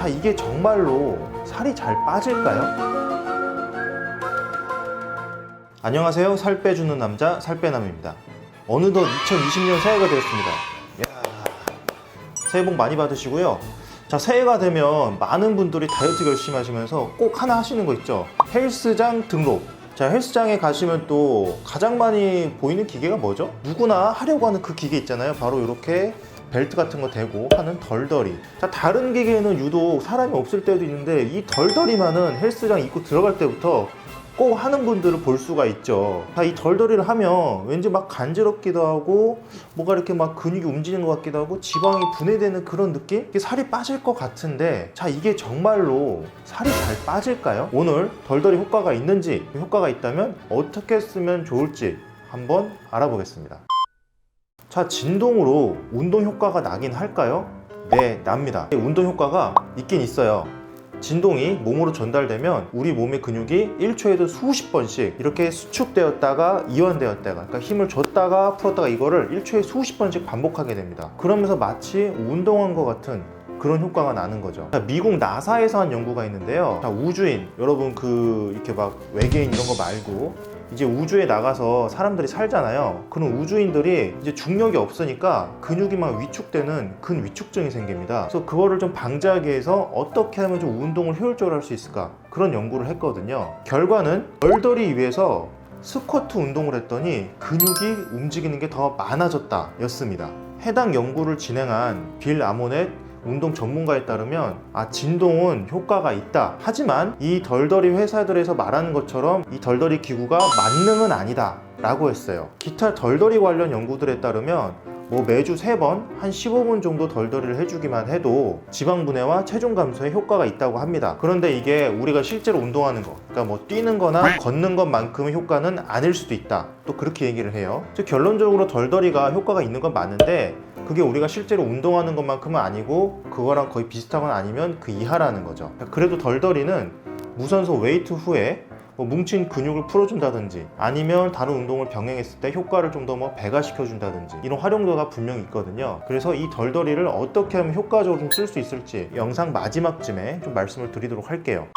자, 이게 정말로 살이 잘 빠질까요? 안녕하세요. 살 빼주는 남자, 살빼남입니다. 어느덧 2020년 새해가 되었습니다. 이야, 새해 복 많이 받으시고요. 자, 새해가 되면 많은 분들이 다이어트 결심하시면서 꼭 하나 하시는 거 있죠. 헬스장 등록. 자, 헬스장에 가시면 또 가장 많이 보이는 기계가 뭐죠? 누구나 하려고 하는 그 기계 있잖아요. 바로 이렇게 벨트 같은 거 대고 하는 덜덜이. 자, 다른 기계에는 유독 사람이 없을 때도 있는데 이 덜덜이만은 헬스장 입고 들어갈 때부터 꼭 하는 분들을 볼 수가 있죠. 자, 이 덜덜이를 하면 왠지 막 간지럽기도 하고 뭔가 이렇게 막 근육이 움직이는 것 같기도 하고 지방이 분해되는 그런 느낌? 이게 살이 빠질 것 같은데 자, 이게 정말로 살이 잘 빠질까요? 오늘 덜덜이 효과가 있는지 효과가 있다면 어떻게 쓰면 좋을지 한번 알아보겠습니다. 자, 진동으로 운동 효과가 나긴 할까요? 네, 납니다. 운동 효과가 있긴 있어요. 진동이 몸으로 전달되면 우리 몸의 근육이 1초에도 수십 번씩 이렇게 수축되었다가 이완되었다가 그러니까 힘을 줬다가 풀었다가 이거를 1초에 수십 번씩 반복하게 됩니다. 그러면서 마치 운동한 것 같은 그런 효과가 나는 거죠. 자, 미국 나사에서 한 연구가 있는데요. 자, 우주인 여러분 그 이렇게 막 외계인 이런 거 말고 이제 우주에 나가서 사람들이 살잖아요. 그런 우주인들이 이제 중력이 없으니까 근육이 막 위축되는 근위축증이 생깁니다. 그래서 그거를 좀 방지하기 위해서 어떻게 하면 좀 운동을 효율적으로 할 수 있을까? 그런 연구를 했거든요. 결과는 덜덜이 위해서 스쿼트 운동을 했더니 근육이 움직이는 게 더 많아졌다 였습니다. 해당 연구를 진행한 빌 아모넷 운동 전문가에 따르면 아 진동은 효과가 있다. 하지만 이 덜덜이 회사들에서 말하는 것처럼 이 덜덜이 기구가 만능은 아니다. 라고 했어요. 기타 덜덜이 관련 연구들에 따르면 뭐 매주 3번 한 15분 정도 덜덜이를 해주기만 해도 지방 분해와 체중 감소에 효과가 있다고 합니다. 그런데 이게 우리가 실제로 운동하는 거, 그러니까 뭐 뛰는 거나 걷는 것만큼의 효과는 아닐 수도 있다. 또 그렇게 얘기를 해요. 즉 결론적으로 덜덜이가 효과가 있는 건 맞는데 그게 우리가 실제로 운동하는 것만큼은 아니고 그거랑 거의 비슷하거나 아니면 그 이하라는 거죠. 그래도 덜덜이는 무선소 웨이트 후에 뭐 뭉친 근육을 풀어준다든지 아니면 다른 운동을 병행했을 때 효과를 좀 더 뭐 배가시켜준다든지 이런 활용도가 분명히 있거든요. 그래서 이 덜덜이를 어떻게 하면 효과적으로 좀쓸수 있을지 영상 마지막쯤에 좀 말씀을 드리도록 할게요.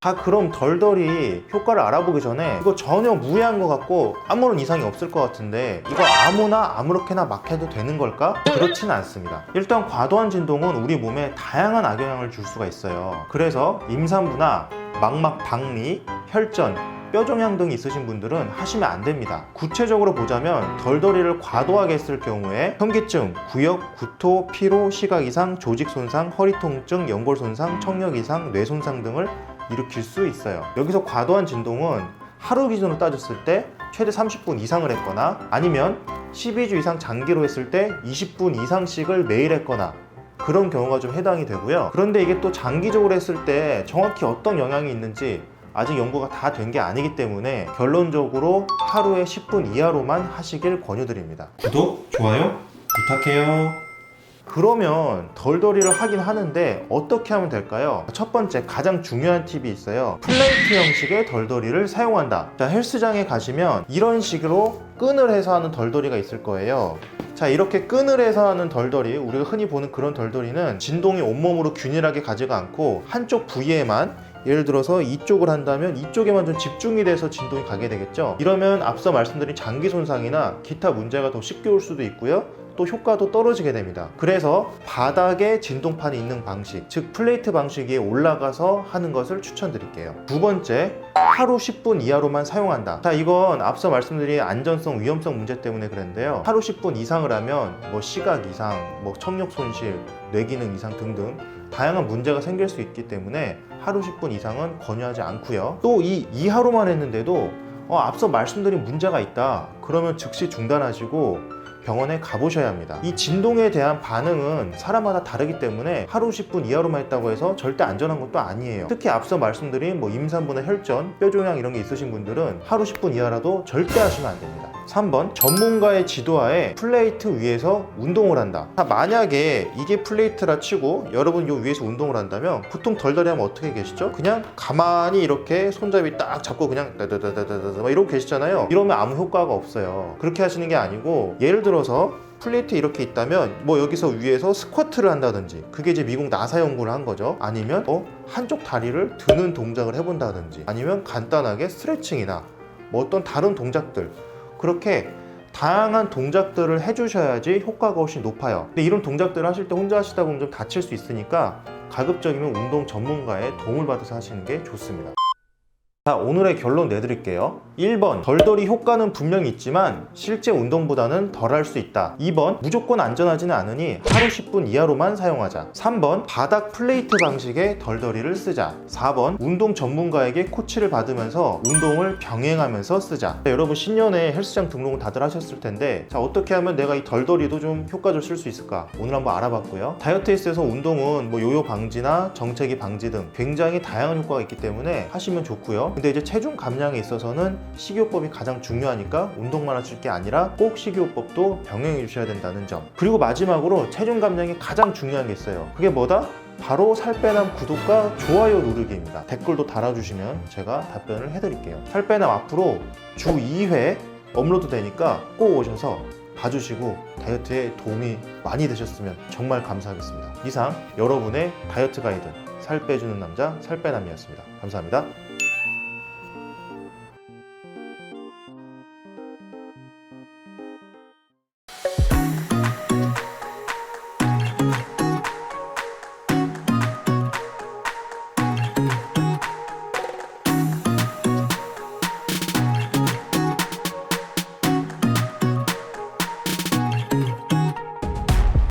자 그럼 덜덜이 효과를 알아보기 전에 이거 전혀 무해한 것 같고 아무런 이상이 없을 것 같은데 이거 아무나 아무렇게나 막 해도 되는 걸까? 그렇지는 않습니다 일단 과도한 진동은 우리 몸에 다양한 악영향을 줄 수가 있어요 그래서 임산부나 망막 박리, 혈전, 뼈종양 등이 있으신 분들은 하시면 안 됩니다. 구체적으로 보자면 덜덜이를 과도하게 했을 경우에 현기증, 구역, 구토, 피로, 시각 이상, 조직 손상, 허리 통증, 연골 손상, 청력 이상, 뇌 손상 등을 일으킬 수 있어요. 여기서 과도한 진동은 하루 기준으로 따졌을 때 최대 30분 이상을 했거나 아니면 12주 이상 장기로 했을 때 20분 이상씩을 매일 했거나 그런 경우가 좀 해당이 되고요. 그런데 이게 또 장기적으로 했을 때 정확히 어떤 영향이 있는지 아직 연구가 다 된 게 아니기 때문에 결론적으로 하루에 10분 이하로만 하시길 권유드립니다. 구독, 좋아요 부탁해요. 그러면 덜덜이를 하긴 하는데 어떻게 하면 될까요? 첫 번째 가장 중요한 팁이 있어요. 플레이트 형식의 덜덜이를 사용한다. 자, 헬스장에 가시면 이런 식으로 끈을 해서 하는 덜덜이가 있을 거예요. 자 이렇게 끈을 해서 하는 덜덜이 우리가 흔히 보는 그런 덜덜이는 진동이 온몸으로 균일하게 가지가 않고 한쪽 부위에만 예를 들어서 이쪽을 한다면 이쪽에만 좀 집중이 돼서 진동이 가게 되겠죠 이러면 앞서 말씀드린 장기 손상이나 기타 문제가 더 쉽게 올 수도 있고요 또 효과도 떨어지게 됩니다. 그래서 바닥에 진동판이 있는 방식, 즉 플레이트 방식 위에 올라가서 하는 것을 추천드릴게요. 두 번째, 하루 10분 이하로만 사용한다. 자, 이건 앞서 말씀드린 안전성, 위험성 문제 때문에 그랬는데요. 하루 10분 이상을 하면 뭐 시각 이상, 뭐 청력 손실, 뇌기능 이상 등등 다양한 문제가 생길 수 있기 때문에 하루 10분 이상은 권유하지 않고요. 또 이 이하로만 했는데도 어, 앞서 말씀드린 문제가 있다. 그러면 즉시 중단하시고 병원에 가보셔야 합니다. 이 진동에 대한 반응은 사람마다 다르기 때문에 하루 10분 이하로만 했다고 해서 절대 안전한 것도 아니에요. 특히 앞서 말씀드린 뭐 임산부나 혈전, 뼈 종양 이런 게 있으신 분들은 하루 10분 이하라도 절대 하시면 안 됩니다. 3번 전문가의 지도하에 플레이트 위에서 운동을 한다. 자, 만약에 이게 플레이트라 치고 여러분 요 위에서 운동을 한다면 보통 덜덜이 하면 어떻게 계시죠? 그냥 가만히 이렇게 손잡이 딱 잡고 그냥 다다다다다다 막 이러고 계시잖아요. 이러면 아무 효과가 없어요. 그렇게 하시는 게 아니고 예를 들어서 플레이트 이렇게 있다면 뭐 여기서 위에서 스쿼트를 한다든지 그게 이제 미국 나사 연구를 한 거죠. 아니면 어, 한쪽 다리를 드는 동작을 해본다든지 아니면 간단하게 스트레칭이나 뭐 어떤 다른 동작들 그렇게 다양한 동작들을 해주셔야지 효과가 훨씬 높아요. 근데 이런 동작들을 하실 때 혼자 하시다 보면 좀 다칠 수 있으니까 가급적이면 운동 전문가의 도움을 받아서 하시는 게 좋습니다. 자, 오늘의 결론 내드릴게요. 1번, 덜덜이 효과는 분명히 있지만 실제 운동보다는 덜 할 수 있다. 2번, 무조건 안전하지는 않으니 하루 10분 이하로만 사용하자. 3번, 바닥 플레이트 방식의 덜덜이를 쓰자. 4번, 운동 전문가에게 코치를 받으면서 운동을 병행하면서 쓰자. 자, 여러분 신년에 헬스장 등록을 다들 하셨을 텐데 자, 어떻게 하면 내가 이 덜덜이도 좀 효과적으로 쓸 수 있을까? 오늘 한번 알아봤고요. 다이어트에 있어서 운동은 뭐 요요 방지나 정체기 방지 등 굉장히 다양한 효과가 있기 때문에 하시면 좋고요. 근데 이제 체중 감량에 있어서는 식이요법이 가장 중요하니까 운동만 하실 게 아니라 꼭 식이요법도 병행해 주셔야 된다는 점. 그리고 마지막으로 체중 감량이 가장 중요한 게 있어요. 그게 뭐다? 바로 살빼남 구독과 좋아요 누르기입니다. 댓글도 달아주시면 제가 답변을 해드릴게요. 살빼남 앞으로 주 2회 업로드 되니까 꼭 오셔서 봐주시고 다이어트에 도움이 많이 되셨으면 정말 감사하겠습니다. 이상 여러분의 다이어트 가이드 살 빼주는 남자 살빼남이었습니다. 감사합니다.